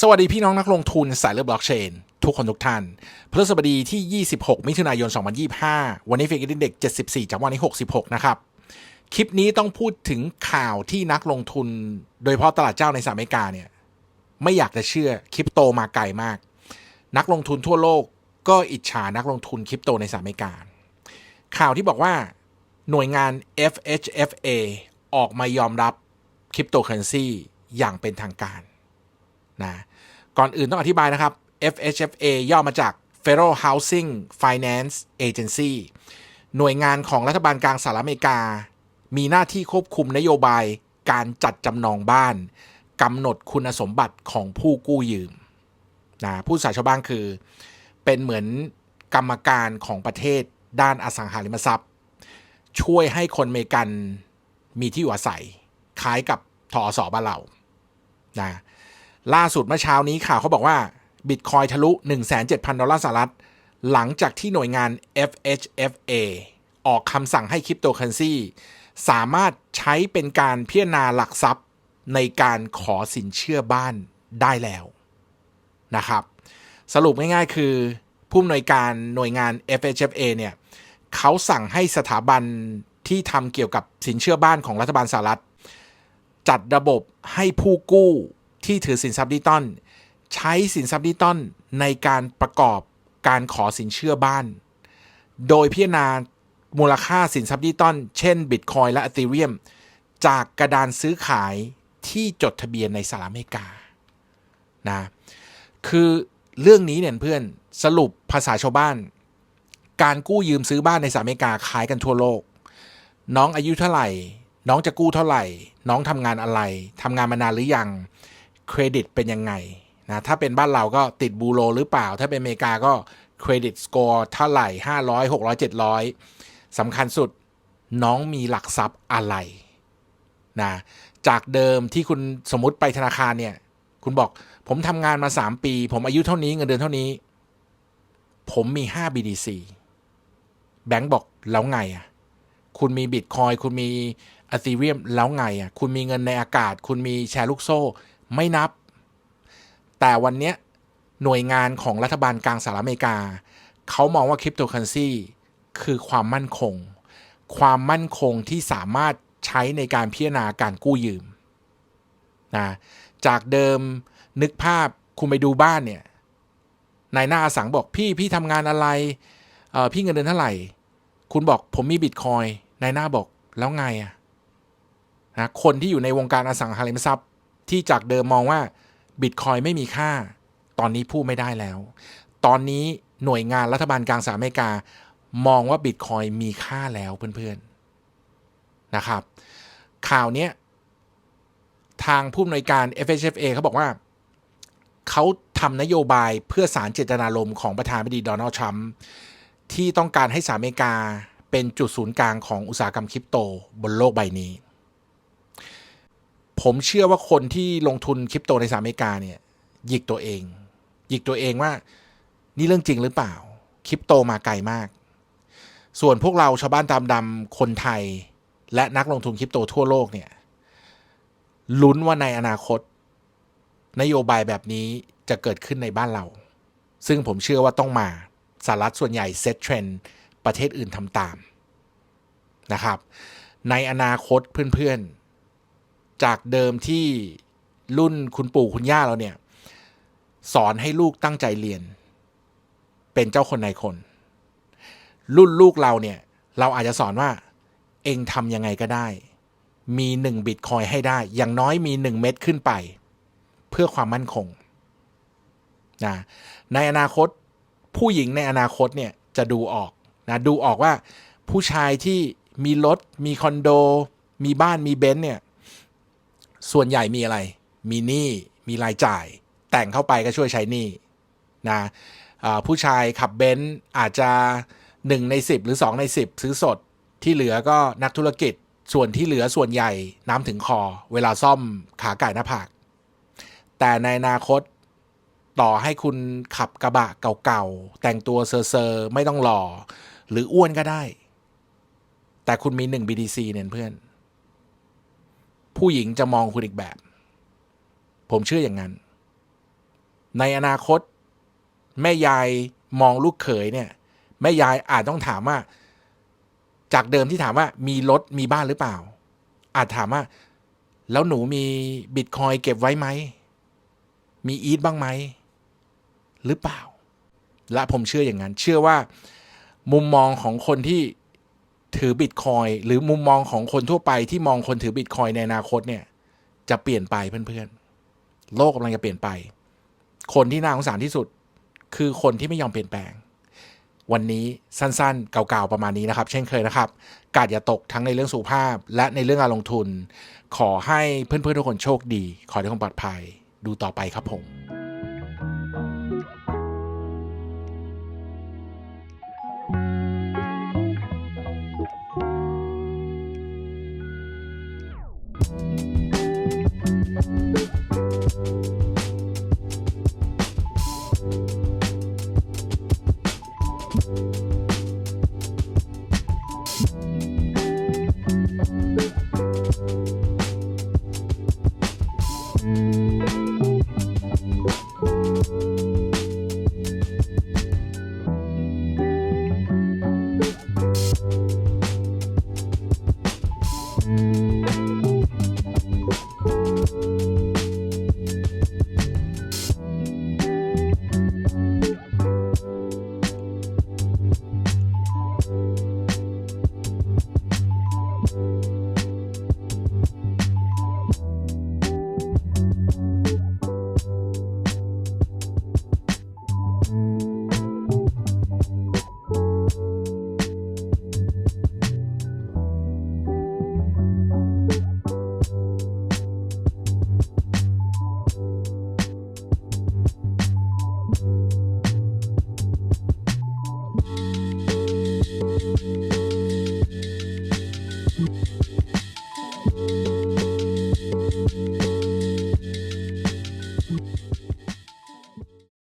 สวัสดีพี่น้องนักลงทุนสายเลือดบล็อกเชน ทุกคนทุกท่านพฤหัสบดีที่ 26 มิถุนายน 2025 วันนี้เฟกอินเด็ก74 จากวันที่ 66 นะครับ คลิปนี้ต้องพูดถึงข่าวที่นักลงทุน โดยเฉพาะตลาดเจ้าในสหรัฐอเมริกาเนี่ย ไม่อยากจะเชื่อคริปโตมาไกลมาก นักลงทุนทั่วโลกก็อิจฉานักลงทุนคริปโตในสหรัฐอเมริกา ข่าวที่บอกว่าหน่วยงาน FHFA ออกมายอมรับคริปโตเคอเรนซีอย่างเป็นทางการ นะก่อนอื่นต้องอธิบายนะครับ FHFA ย่อมาจาก Federal Housing Finance Agency หน่วยงานของรัฐบาลกลางสหรัฐอเมริกา มีหน้าที่ควบคุมนโยบายการจัดจำนองบ้านกำหนดคุณสมบัติของผู้กู้ยืมนะผู้สาชาวบ้านคือ เป็นเหมือนกรรมการของประเทศด้านอสังหาริมทรัพย์ ช่วยให้คนเมกันมีที่อยู่อาศัย คล้ายกับทอสอบ้านเรานะ ล่าสุดเมื่อเช้านี้ข่าวเขาบอกว่าบิตคอยทะลุ 1,700 ดอลลาร์สหรัฐ หลังจากที่หน่วยงาน FHFA ออกคำสั่งให้คริปโตเคอเรนซีสามารถใช้เป็นการพิจารณาหลักทรัพย์ในการขอสินเชื่อบ้านได้แล้วนะครับ สรุปง่ายๆคือ ผู้อำนวยการหน่วยงาน FHFA เนี่ยเขาสั่งให้สถาบันที่ทำเกี่ยวกับสินเชื่อบ้านของรัฐบาลสหรัฐ จัดระบบให้ผู้กู้ ที่ถือสินทรัพย์ดิจิตอลใช้สินทรัพย์ดิจิตอลในการประกอบการขอสินเชื่อบ้าน โดยพิจารณามูลค่าสินทรัพย์ดิจิตอลเช่นบิตคอยและอ t เ r เ u m จากกระดานซื้อขายที่จดทะเบียนในสหรัฐอเมริกานะคือเรื่องนี้เนี่ยเพื่อนสรุปภาษาชาวบ้าน การกู้ยืมซื้อบ้านในสหรัฐอเมริกาคล้ายกันทั่วโลก น้องอายุเท่าไหร่ น้องจะกู้เท่าไหร่ น้องทำงานอะไรทำงานมานานหรือยัง เครดิตเป็นยังไงนะถ้าเป็นบ้านเราก็ติดบูโรหรือเปล่า ถ้าเป็นอเมริกาก็เครดิตสกอร์เท่าไหร่ 500 600 700สำคัญสุดน้องมีหลักทรัพย์อะไรนะจากเดิมที่คุณสมมติไปธนาคารเนี่ย คุณบอกผมทำงานมา 3 ปี ผมอายุเท่านี้เงินเดือนเท่านี้ ผมมี 5 BDC แบงก์บอกแล้วไงอะ คุณมีบิตคอยคุณมีอ t เ r เ u m แล้วไงอะ คุณมีเงินในอากาศ คุณมีแชร์ลูกโซ่ ไม่นับ แต่วันเนี้ยหน่วยงานของรัฐบาลกลางสหรัฐอเมริกา เขามองว่าคริปโตเคอเรนซีคือความมั่นคง ความมั่นคงที่สามารถใช้ในการพิจารณาการกู้ยืมนะจากเดิมนึกภาพคุณไปดูบ้านเนี่ยนายหน้าอสังบอกพี่พี่ทำงานอะไรเออพี่เงินเดือนเท่าไหร่ คุณบอกผมมีบิตคอยนายหน้าบอกแล้วไงอะนะคนที่อยู่ในวงการอสังหาริมทรัพย์ ที่จากเดิมมองว่าบิตคอยไม่มีค่า ตอนนี้พูดไม่ได้แล้ว ตอนนี้หน่วยงานรัฐบาลกลางสหรัฐอเมริกา มองว่าบิตคอยมีค่าแล้วเพื่อนๆนะครับ ข่าวนี้ทางผู้อำนวยการ FHFA เขาบอกว่า เขาทำนโยบายเพื่อสารเจตนารมณ์ของประธานาธิบดีโดนัลด์ทรัมป์ที่ต้องการให้สหรัฐอเมริกาเป็นจุดศูนย์กลางของอุตสาหกรรมคริปโตบนโลกใบนี้ ผมเชื่อว่าคนที่ลงทุนคริปโตในสหรัฐอเมริกาเนี่ยหยิกตัวเอง หยิกตัวเองว่า นี่เรื่องจริงหรือเปล่าคริปโตมาไกลมาก ส่วนพวกเราชาวบ้านตามดำคนไทย และนักลงทุนคริปโตทั่วโลกเนี่ยลุ้นว่าในอนาคต นโยบายแบบนี้จะเกิดขึ้นในบ้านเรา ซึ่งผมเชื่อว่าต้องมาสหรัฐส่วนใหญ่เซตเทรนด์ประเทศอื่นทำตามนะครับ ในอนาคตเพื่อนๆ จากเดิมที่รุ่นคุณปู่คุณย่าเราเนี่ย สอนให้ลูกตั้งใจเรียน เป็นเจ้าคนในคน รุ่นลูกเราเนี่ย เราอาจจะสอนว่า เองทำยังไงก็ได้ มีหนึ่งบิตคอยให้ได้ อย่างน้อยมีหนึ่งเม็ดขึ้นไป เพื่อความมั่นคงนะในอนาคตผู้หญิงในอนาคตเนี่ยจะดูออกนะดูออกว่าผู้ชายที่มีรถมีคอนโด มีบ้านมีเบนซ์เนี่ย ส่วนใหญ่มีอะไร มีหนี้มีรายจ่าย แต่งเข้าไปก็ช่วยใช้หนี้นะผู้ชายขับเบนซ์อาจจะ 1 ใน 10 หรือ 2 ใน 10 ซื้อสดที่เหลือก็นักธุรกิจส่วนที่เหลือส่วนใหญ่น้ำถึงคอ เวลาซ่อมขาไก่หน้าผาก แต่ในอนาคตต่อให้คุณขับกระบะเก่าๆ แต่งตัวเซอร์ๆ ไม่ต้องหล่อ หรืออ้วนก็ได้ แต่คุณมีหนึ่ง BDC เนี่ยเพื่อน ผู้หญิงจะมองคุณอีกแบบ ผมเชื่ออย่างนั้น ในอนาคต แม่ยายมองลูกเขยเนี่ย แม่ยายอาจต้องถามว่า จากเดิมที่ถามว่ามีรถมีบ้านหรือเปล่า อาจถามว่า แล้วหนูมีบิตคอยเก็บไว้ไหม มีอีทบ้างไหม หรือเปล่า และผมเชื่ออย่างนั้น เชื่อว่า มุมมองของคนที่ ถือบิตคอยหรือมุมมองของคนทั่วไปที่มองคนถือบิตคอยในอนาคตเนี่ย จะเปลี่ยนไปเพื่อนๆ โลกกำลังจะเปลี่ยนไป คนที่น่าสงสารที่สุด คือคนที่ไม่ยอมเปลี่ยนแปลง วันนี้สั้นๆ เก่าๆ ประมาณนี้นะครับ เช่นเคยนะครับ กาดอย่าตกทั้งในเรื่องสุขภาพ และในเรื่องการลงทุน ขอให้เพื่อนๆทุกคนโชคดี ขอให้ทุกคนปลอดภัย ดูต่อไปครับผม